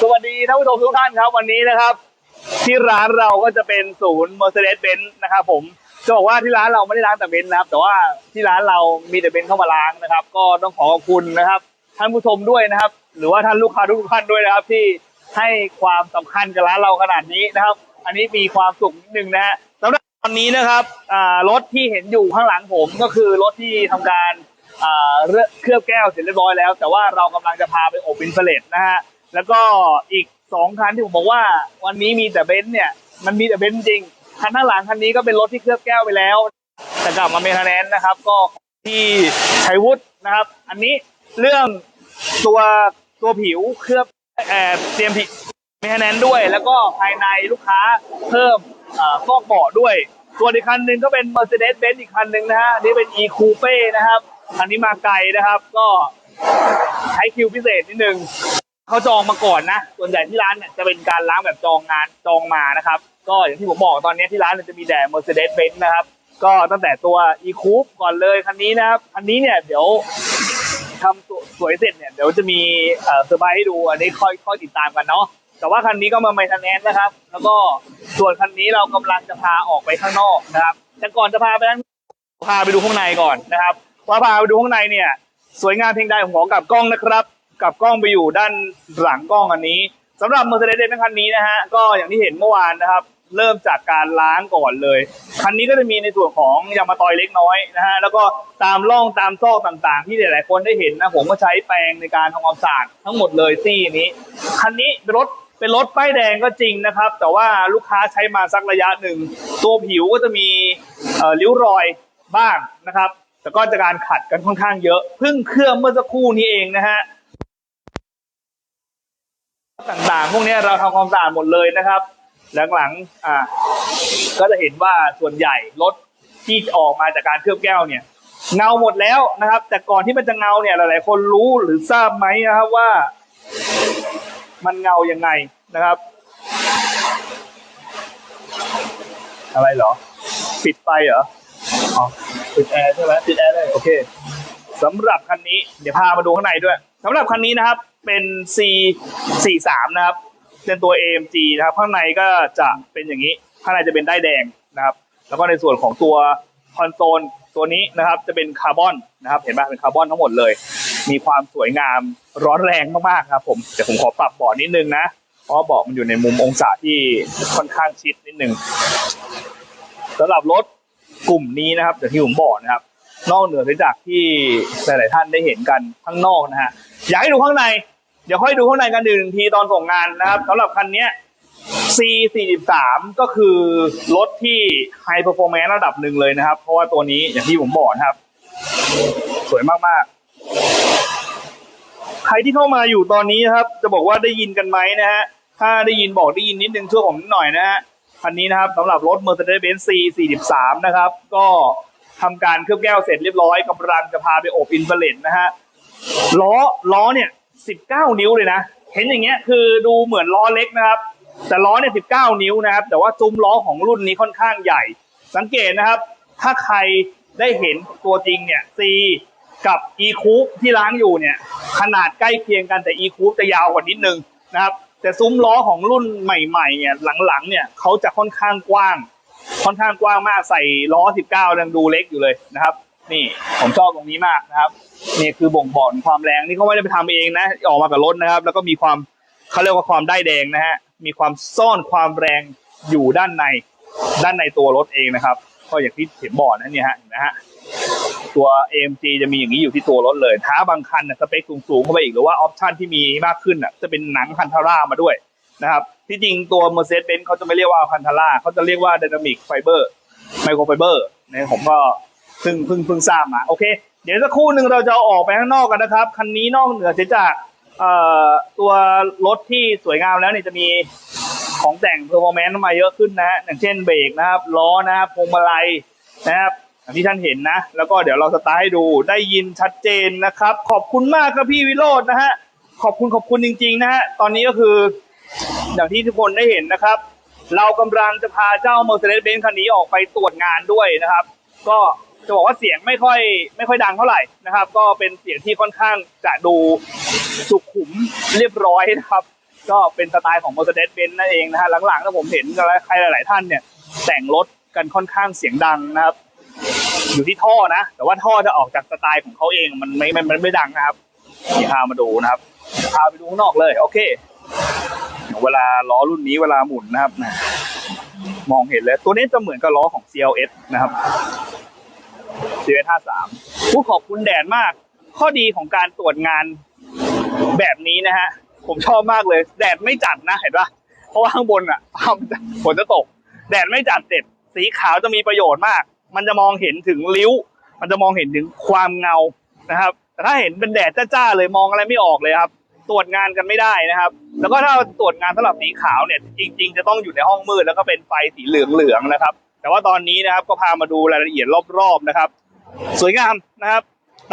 สวัสดีท่านผู้ชมทุกท่านครับวันนี้นะครับ ที่ร้านเราก็จะเป็นศูนย์ Mercedes-Benz นะครับผมจะบอกว่าที่ร้านเราไม่ได้ล้างแต่เบนซ์นะครับ แต่ว่าที่ร้านเรามีแต่เบนซ์เข้ามาล้างนะครับ ก็ต้องขอขอบคุณนะครับ ท่านผู้ชมด้วยนะครับ หรือว่าท่านลูกค้าทุกท่านด้วยนะครับ ที่ให้ความสำคัญกับร้านเราขนาดนี้นะครับ อันนี้มีความสุขนิดนึงนะฮะสำหรับตอนนี้นะครับรถที่เห็นอยู่ข้างหลังผมก็คือรถที่ทำการเคลือบแก้วเสร็จเรียบร้อยแล้ว แต่ว่าเรากำลังจะพาไปอบอินฟราเรดนะฮะ แล้วก็อีกสองคันที่ผมบอกว่าวันนี้มีแต่เบนซ์เนี่ย มันมีแต่เบนซ์จริง คันข้างหลังคันนี้ก็เป็นรถที่เคลือบแก้วไปแล้ว แต่กลับมาเมนเทนแนนนะครับ ก็ที่ชัยวุฒินะครับ อันนี้เรื่องตัวตัวผิวเคลือบเอ่อเตรียมผิเมนเทนแนนด้วย แล้วก็ภายในลูกค้าเพิ่มอฟอกเบาะด้วยส่วนอีกคันหนึ่งก็เป็น Mercedes-Benz อีกคันหนึ่งนะฮะนี่เป็น E Coupe นะครับอันนี้มาไกลนะครับ ก็ใช้คิวพิเศษนิดนึง เขาจองมาก่อนนะ ส่วนใหญ่ที่ร้านเนี่ยจะเป็นการล้างแบบจองงานจองมานะครับ ก็อย่างที่ผมบอกตอนนี้ที่ร้านจะมีแต่ Mercedes-Benz นะครับ ก็ตั้งแต่ตัว e c o u p e ก่อนเลยคันนี้นะครับ อันนี้เนี่ยเดี๋ยวทำสวยเสร็จเนี่ยเดี๋ยวจะมีเซอร์ไพรส์ให้ดูอันนี้ค่อยค่อยติดตามกันเนาะแต่ว่าคันนี้ก็มาไมทันแนนนะครับ แล้วก็ส่วนคันนี้เรากำลังจะพาออกไปข้างนอกนะครับ แต่ก่อนจะพาไปนั้นพาไปดูข้างในก่อนนะครับว่าพาไปดูข้างในเนี่ย สวยงามเพียงใดผมขอกลับกล้องนะครับ กลับกล้องไปอยู่ด้านหลังกล้องอันนี้สำหรับ Mercedes-Benz คันนี้นะฮะก็อย่างที่เห็นเมื่อวานนะครับ เริ่มจากการล้างก่อนเลย คันนี้ก็จะมีในส่วนของยางมะตอยเล็กน้อยนะฮะแล้วก็ตามร่องตามซอกต่างๆ ที่หลายๆ คนได้เห็นนะผมก็ใช้แปรงในการทำความสะอาดทั้งหมดเลยซี่นี้ คันนี้เป็นรถเป็นรถป้ายแดงก็จริงนะครับ แต่ว่าลูกค้าใช้มาสักระยะหนึ่ง ตัวผิวก็จะมีริ้วรอยบ้างนะครับ แต่ก็จะการขัดกันค่อนข้างเยอะ เพิ่งเครื่องเมื่อสักครู่นี้เองนะฮะ ต่างๆ พวกนี้เราทำความสะอาดหมดเลยนะครับ หลังๆอ่าก็จะเห็นว่าส่วนใหญ่รถที่ออกมาจากการเคลือบแก้วเนี่ยเงาหมดแล้วนะครับ แต่ก่อนที่มันจะเงาเนี่ยหลายๆ คนรู้หรือทราบไหมนะครับว่า มันเงายังไงนะครับ อะไรเหรอ ปิดไฟเหรออ๋อปิดแอร์ใช่ไหมปิดแอร์เลยโอเคสำหรับคันนี้เดี๋ยวพามาดูข้างในด้วย สำหรับคันนี้นะครับเป็น C 4 3 นะครับ เป็นตัว AMG นะครับ ข้างในก็จะเป็นอย่างนี้ ข้างในจะเป็นได้แดงนะครับ แล้วก็ในส่วนของตัวคอนโซลตัวนี้นะครับ จะเป็นคาร์บอนนะครับ เห็นไหมเป็นคาร์บอนทั้งหมดเลย มีความสวยงามร้อนแรงมากๆครับผมเดี๋ยวผมขอปรับเบาะนิดนึงนะ เพราะเบาะมันอยู่ในมุมองศาที่ค่อนข้างชิดนิดนึงสำหรับรถกลุ่มนี้นะครับอย่างที่ผมบอกนะครับ นอกเหนือจากที่หลายๆท่านได้เห็นกันข้างนอกนะฮะ อยากให้ดูข้างใน เดี๋ยวค่อยดูข้างในกันหนึ่งทีตอนส่งงานนะครับสำหรับคันนี้ C43 ก็คือรถที่ไฮเปอร์ฟอร์แมนซ์ระดับหนึ่งเลยนะครับ เพราะว่าตัวนี้อย่างที่ผมบอกนะครับ สวยมากๆ ใครที่เข้ามาอยู่ตอนนี้นะครับ จะบอกว่าได้ยินกันไหมนะฮะถ้าได้ยินบอกได้ยินนิดนึงช่วยผมนิดหน่อยนะฮะคันนี้นะครับสำหรับรถ Mercedes-Benz C43 นะครับ ก็ทำการเคลือบแก้วเสร็จเรียบร้อยกำลังจะพาไปอบอินเฟราเรดนะฮะ ล้อล้อเนี่ย19นิ้วเลยนะ เห็นอย่างเงี้ยคือดูเหมือนล้อเล็กนะครับ แต่ล้อเนี่ย19นิ้วนะครับ แต่ว่าซุ้มล้อของรุ่นนี้ค่อนข้างใหญ่ สังเกตนะครับ ถ้าใครได้เห็นตัวจริงเนี่ย C กับ E Coupe ที่ล้างอยู่เนี่ย ขนาดใกล้เคียงกันแต่ E Coupe จะยาวกว่านิดนึงนะครับ แต่ซุ้มล้อของรุ่นใหม่ ๆ เนี่ยหลังๆ เนี่ยเขาจะค่อนข้างกว้าง ค่อนข้างกว้างมากใส่ล้อ 19ยังดูเล็กอยู่เลยนะครับ นี่ผมชอบตรงนี้มากนะครับนี่คือบ่งบอกความแรงนี่เขาไม่ได้ไปทำเองนะ ออกมากับรถนะครับ แล้วก็มีความเขาเรียกว่าความได้แดงนะฮะมีความซ่อนความแรงอยู่ด้านใน ด้านในตัวรถเองนะครับก็อย่างที่เห็นบอกนะเนี่ยฮะนะฮะตัว AMG จะมีอย่างนี้อยู่ที่ตัวรถเลยท้าบางคันนะสเปคสูงๆเข้าไปอีกหรือว่าออปชันที่มีมากขึ้นอะจะเป็นหนังคันทาร่ามาด้วยนะครับ ที่จริงตัว Mercedes-Benz เขาจะไม่เรียกว่าคันทาร่าเขาจะเรียกว่า Dynamic Fiber Microfiber เนี่ยผมก็ เพิ่งเพิ่งเพิ่งทราบมาโอเค เดี๋ยวสักครู่หนึ่งเราจะออกไปข้างนอกกันนะครับ คันนี้นอกเหนือจากตัวรถที่สวยงามแล้วเนี่ยจะมีของแต่งเพอร์ฟอร์แมนซ์มาเยอะขึ้นนะฮะอย่างเช่นเบรกนะครับล้อนะครับพวงมาลัยนะครับอย่างที่ท่านเห็นนะ แล้วก็เดี๋ยวเราสตาร์ทให้ดูได้ยินชัดเจนนะครับ ขอบคุณมากครับพี่วิโรจน์นะฮะขอบคุณขอบคุณจริง ๆ นะฮะตอนนี้ก็คือ อย่างที่ทุกคนได้เห็นนะครับ เรากำลังจะพาเจ้า Mercedes-Benz คันนี้ออกไปตรวจงานด้วยนะครับ ก็ จะบอกว่าเสียงไม่ค่อยไม่ค่อยดังเท่าไหร่นะครับ ก็เป็นเสียงที่ค่อนข้างจะดูสุขุมเรียบร้อยนะครับ ก็เป็นสไตล์ของ Mercedes-Benz นั่นเองนะฮะหลังๆถ้าผมเห็นใครหลาย ๆ ท่านเนี่ย แต่งรถกันค่อนข้างเสียงดังนะครับ อยู่ที่ท่อนะ แต่ว่าท่อจะออกจากสไตล์ของเขาเองมันไม่มันมันไม่ดังนะครับนี่พามาดูนะครับพาไปดูข้างนอกเลย โอเค เวลาล้อรุ่นนี้เวลาหมุนนะครับมองเห็นเลยตัวนี้จะเหมือนกับล้อของ CLS นะครับ CLS 53ผู้ขอบคุณแดดมาก ข้อดีของการตรวจงานแบบนี้นะฮะ ผมชอบมากเลย แดดไม่จัดนะเห็นปะเพราะว่าข้างบนอะฝนจะตก แดดไม่จัดเสร็จ สีขาวจะมีประโยชน์มาก มันจะมองเห็นถึงริ้ว มันจะมองเห็นถึงความเงานะครับแต่ถ้าเห็นเป็นแดดจ้าๆเลยมองอะไรไม่ออกเลยครับตรวจงานกันไม่ได้นะครับ แล้วก็ถ้าตรวจงานสำหรับสีขาวเนี่ย จริง ๆ จะต้องอยู่ในห้องมืดแล้วก็เป็นไฟสีเหลืองๆนะครับ แต่ว่าตอนนี้นะครับก็พามาดูรายละเอียดรอบๆนะครับ สวยงามนะครับ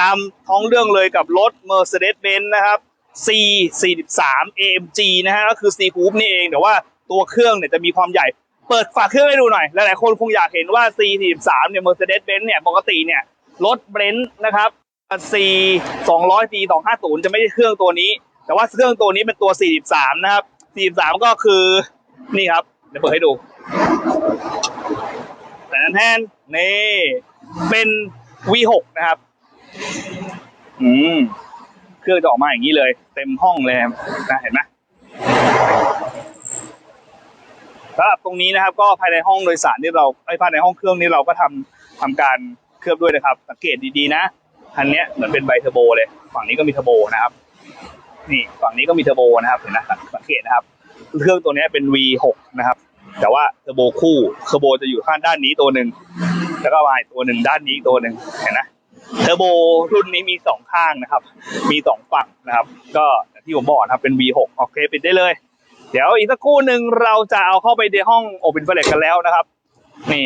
ตามท้องเรื่องเลยกับรถ Mercedes-Benz นะครับ C 43 AMG นะฮะก็คือ C Coupe นี่เอง แต่ว่าตัวเครื่องเนี่ยจะมีความใหญ่เปิดฝาเครื่องให้ดูหน่อย หลายๆคนคงอยากเห็นว่า C 43 เนี่ย Mercedes-Benz เนี่ยปกติเนี่ยรถเบรนท์นะครับ C 200 C 250จะไม่ใช่เครื่องตัวนี้ แต่ว่าเครื่องตัวนี้เป็นตัว 43 นะครับ 43 ก็คือนี่ครับ เดี๋ยวเปิดให้ดู แต่แทนนี่เป็น V6 นะครับ อืมเครื่องจะออกมาอย่างนี้เลย เต็มห้องเลยนะเห็นไหมสำหรับตรงนี้นะครับ ก็ภายในห้องโดยสารที่เราไอ้ภายในห้องเครื่องนี้เราก็ทำทำการเคลือบด้วยนะครับ สังเกตดีๆนะคันเนี้ยเหมือนเป็นไบเทอร์โบเลย ฝั่งนี้ก็มีเทอร์โบนะครับ นี่ฝั่งนี้ก็มีเทอร์โบนะครับเห็นนะสังเกตนะครับ เครื่องตัวนี้เป็น V6 นะครับ แต่ว่าเทอร์โบคู่เทอร์โบจะอยู่ข้างด้านนี้ตัวหนึ่งแล้วก็มาอีกตัวหนึ่งด้านนี้อีกตัวหนึ่งเห็นนะเทอร์โบรุ่นนี้มีสองข้างนะครับ มีสองฝั่งนะครับ ก็ที่ผมบอกนะครับเป็น V6 โอเคปิดได้เลย เดี๋ยวอีกสักครู่หนึ่งเราจะเอาเข้าไปในห้องโอเ n นเฟลกันแล้วนะครับนี่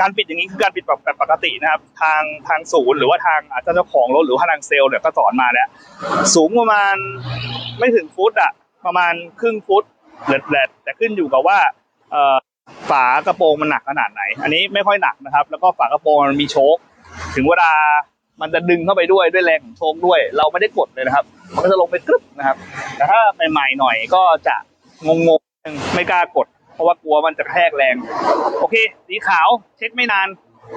การปิดอย่างนี้คือการปิดแบบแบบปกตินะครับ ทางทางศูนย์หรือว่าทางอาจจะเจ้าของรถหรือว่าทางเซลล์เนี่ยก็สอนมาแล้ว สูงประมาณไม่ถึงฟุตอะประมาณครึ่งฟุตแหลดแต่ขึ้นอยู่กับว่า ฝากระโปรงมันหนักขนาดไหน อันนี้ไม่ค่อยหนักนะครับ แล้วก็ฝากระโปรงมันมีโชคถึงเวลามันจะดึงเข้าไปด้วยด้วยแรงของโชคด้วย เราไม่ได้กดเลยนะครับ มันก็จะลงไปกรึบนะครับ แต่ถ้าใหม่ๆหน่อยก็จะงงๆไม่กล้ากด เพราะว่ากลัวมันจะแทกแรง โอเค สีขาวเช็คไม่นาน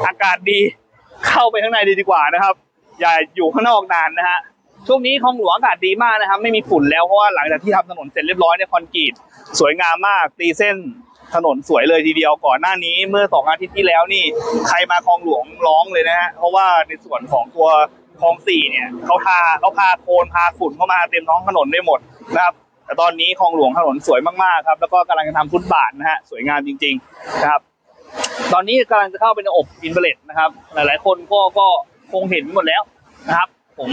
อากาศดี เข้าไปข้างในดีดีกว่านะครับ อย่าอยู่ข้างนอกนานนะฮะช่วงนี้คลองหลวงอากาศดีมากนะครับ ไม่มีฝุ่นแล้วเพราะว่าหลังจากที่ทำถนนเสร็จเรียบร้อยเนี่ยคอนกรีตสวยงามมากตีเส้น ถนนสวยเลยทีเดียวก่อนหน้านี้เมื่อสองอาทิตย์ที่แล้วนี่ใครมาคลองหลวงร้องเลยนะฮะเพราะว่าในส่วนของตัวคลองสี่เนี่ยเขาพาเขาพาโคลนพาฝุ่นเข้ามาเต็มท้องถนนได้หมดนะครับแต่ตอนนี้คลองหลวงถนนสวยมากๆครับ แล้วก็กำลังจะทำฟุตบาทนะฮะสวยงามจริงๆนะครับ ตอนนี้กำลังจะเข้าไปในอบอินเบเลตนะครับ หลายๆ คนก็ก็คงเห็นหมดแล้วนะครับ ผม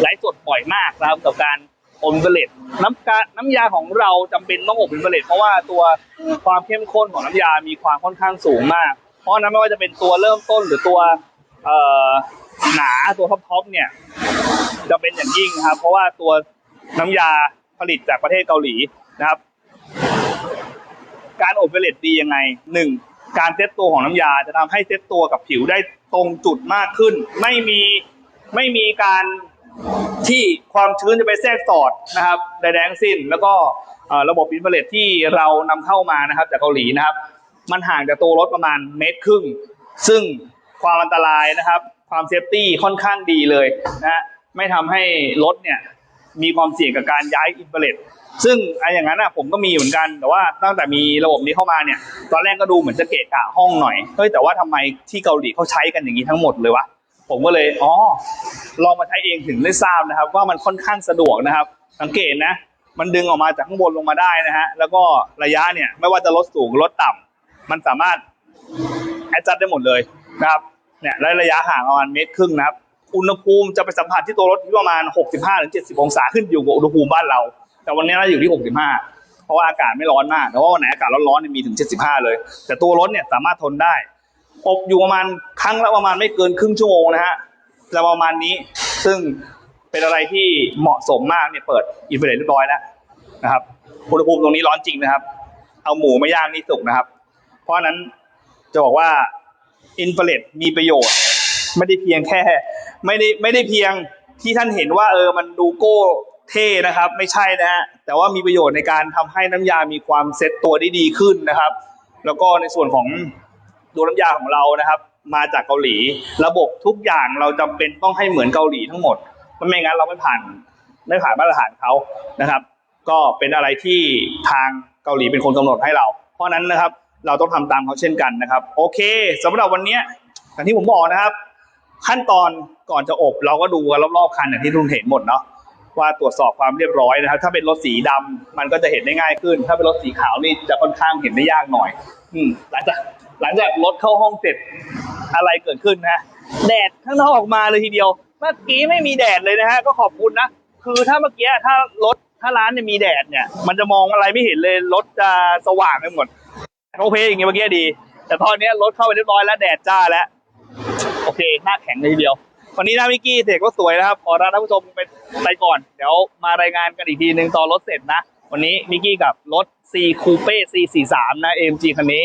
ไลฟ์สดบ่อยมากนะครับกับการ อบเบเลตน้ำกาน้ำยาของเราจำเป็นต้องอบอินเบเลตเพราะว่าตัวความเข้มข้นของน้ำยามีความค่อนข้างสูงมาก เพราะนั้นไม่ว่าจะเป็นตัวเริ่มต้นหรือตัวเอหนาตัวท็อปๆเนี่ยจะเป็นอย่างยิ่งครับ เพราะว่าตัวน้ำยาผลิตจากประเทศเกาหลีนะครับ การอบเบเลตดียังไงหนึ่งการเซตตัวของน้ำยาจะทำให้เซตตัวกับผิวได้ตรงจุดมากขึ้น ไม่มีไม่มีการ ที่ความชื้นจะไปแทรกสอดนะครับใดๆทั้งสิ้น แล้วก็ระบบอินเบเลตที่เรานำเข้ามานะครับจากเกาหลีนะครับ มันห่างจากตัวรถประมาณเมตรครึ่ง ซึ่งความอันตรายนะครับ ความเซฟตี้ค่อนข้างดีเลยนะไม่ทำให้รถเนี่ยมีความเสี่ยงกับการย้ายอินเฟลเลตซึ่งไอ้อย่างนั้นอะผมก็มีเหมือนกันแต่ว่าตั้งแต่มีระบบนี้เข้ามาเนี่ย ตอนแรกก็ดูเหมือนจะเกะกะห้องหน่อยเฮ้ยแต่ว่าทำไมที่เกาหลีเขาใช้กันอย่างนี้ทั้งหมดเลยวะผมก็เลยอ๋อ ลองมาใช้เองถึงได้ทราบนะครับ ว่ามันค่อนข้างสะดวกนะครับ สังเกตนะ มันดึงออกมาจากข้างบนลงมาได้นะฮะแล้วก็ระยะเนี่ยไม่ว่าจะลดสูงลดต่ำมันสามารถแอดจัดได้หมดเลยนะครับเนี่ยระยะห่างประมาณเมตรครึ่งนะครับ อุณหภูมิจะไปสัมผัสที่ตัวรถที่ประมาณ 65-70 องศาขึ้นอยู่กับอุณหภูมิบ้านเรา แต่วันนี้เราอยู่ที่ 65 เพราะว่าอากาศไม่ร้อนมากแต่ว่าวันไหนอากาศร้อนๆเนี่ยมีถึง 75 เลย แต่ตัวรถเนี่ยสามารถทนได้อบอยู่ประมาณครั้งละประมาณไม่เกินครึ่งชั่วโมงนะฮะ จะประมาณนี้ ซึ่งเป็นอะไรที่เหมาะสมมากเนี่ยเปิดอินเฟรเรียบร้อยแล้วนะครับอุณหภูมิตรงนี้ร้อนจริงนะครับ เอาหมูมาย่างนี่สุกนะครับ เพราะนั้นจะบอกว่าอินฟ a เรดมีประโยชน์ ไม่ได้เพียงแค่ ไม่ได้ไม่ได้เพียงที่ท่านเห็นว่า เออมันดูโก้เท่นะครับ ไม่ใช่นะฮะแต่ว่ามีประโยชน์ในการทำให้น้ำยามีความเซ็ตตัวได้ดีขึ้นนะครับ แล้วก็ในส่วนของตัวน้ำยาของเรานะครับ มาจากเกาหลี ระบบทุกอย่างเราจำเป็นต้องให้เหมือนเกาหลีทั้งหมดไม่งั้นเราไม่ผ่านไม่ผ่านมาตรฐานเขานะครับ ก็เป็นอะไรที่ทางเกาหลีเป็นคนกำหนดให้เรา เพราะนั้นนะครับ เราต้องทำตามเขาเช่นกันนะครับ โอเคสำหรับวันนี้อย่างที่ผมบอกนะครับ ขั้นตอนก่อนจะอบเราก็ดูกันรอบๆคันอย่างที่ทุนเห็นหมดเนาะว่าตรวจสอบความเรียบร้อยนะครับ ถ้าเป็นรถสีดำมันก็จะเห็นได้ง่ายขึ้น ถ้าเป็นรถสีขาวนี่จะค่อนข้างเห็นได้ยากหน่อย อืมหลังจาก หลังจากรถเข้าห้องเสร็จอะไรเกิดขึ้นนะ แดดข้างนอกออกมาเลยทีเดียว เมื่อกี้ไม่มีแดดเลยนะฮะ ก็ขอบคุณนะ คือถ้าเมื่อกี้ถ้ารถถ้าร้านเนี่ยมีแดดเนี่ย มันจะมองอะไรไม่เห็นเลย รถจะสว่างไปหมดโอเคอย่างเงี้ยเมื่อกี้ดี แต่ตอนนี้รถเข้าไปเรียบร้อยแล้วแดดจ้าแล้ว โอเคหน้าแข็งเลยทีเดียว วันนี้หน้ามิกกี้เสกก็สวยนะครับ ขอลาท่านผู้ชมไปไปก่อน เดี๋ยวมารายงานกันอีกทีหนึ่งตอนรถเสร็จนะ วันนี้มิกกี้กับรถ C Coupe C43 นะ AMG คันนี้